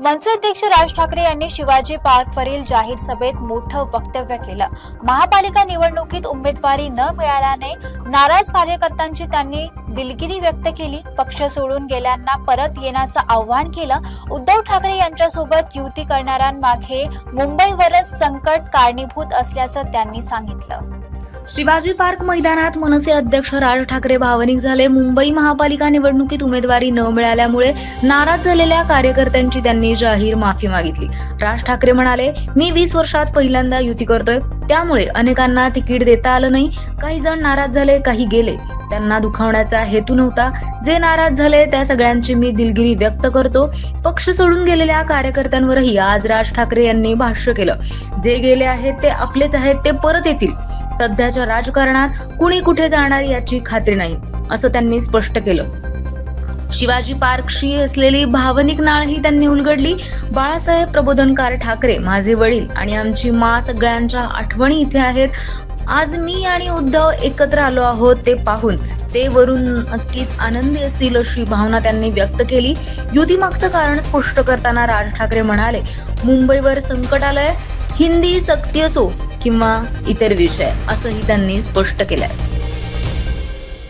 मनसे अध्यक्ष राज ठाकरे यांनी शिवाजी पार्कवरील जाहीर सभेत मोठं वक्तव्य केलं. महापालिका निवडणुकीत उमेदवारी न मिळाल्याने नाराज कार्यकर्त्यांची त्यांनी दिलगिरी व्यक्त केली. पक्ष सोडून गेल्यांना परत येण्याचं आव्हान केलं. उद्धव ठाकरे यांच्यासोबत युती करणाऱ्यांमागे मुंबईवरच संकट कारणीभूत असल्याचं त्यांनी सांगितलं. शिवाजी पार्क मैदानात मनसे अध्यक्ष राज ठाकरे भावनिक झाले. मुंबई महापालिका निवडणुकीत उमेदवारी न मिळाल्यामुळे नाराज झालेल्या कार्यकर्त्यांची त्यांनी जाहीर माफी मागितली. राज ठाकरे म्हणाले मी वीस वर्षात पहिल्यांदा युती करतोय. त्यामुळे अनेकांना तिकीट देता आलं नाही. काही जण नाराज झाले काही गेले. त्यांना दुखावण्याचा हेतू नव्हता. जे नाराज झाले त्या सगळ्यांची मी दिलगिरी व्यक्त करतो. पक्ष सोडून गेलेल्या कार्यकर्त्यांवरही आज राज ठाकरे यांनी भाष्य केलं. जे गेले आहेत ते आपलेच आहेत ते परत येतील. सध्याच्या राजकारणात कुणी कुठे जाणार याची खात्री नाही असं त्यांनी स्पष्ट केलं. शिवाजी पार्कशी असलेली भावनिक नाळ ही त्यांनी उलगडली. बाळासाहेब प्रबोधनकार ठाकरे माझे वडील आणि आमची मा सगळ्यांच्या आठवणी इथे आहेत. आज मी आणि उद्धव एकत्र आलो आहोत ते पाहून. ते वरून नक्कीच आनंदी असतील अशी भावना त्यांनी व्यक्त केली. युतीमागचं कारण स्पष्ट करताना राज ठाकरे म्हणाले मुंबईवर संकट आलंय. हिंदी सक्ती असो किंवा इतर विषय असंही त्यांनी स्पष्ट केलंय.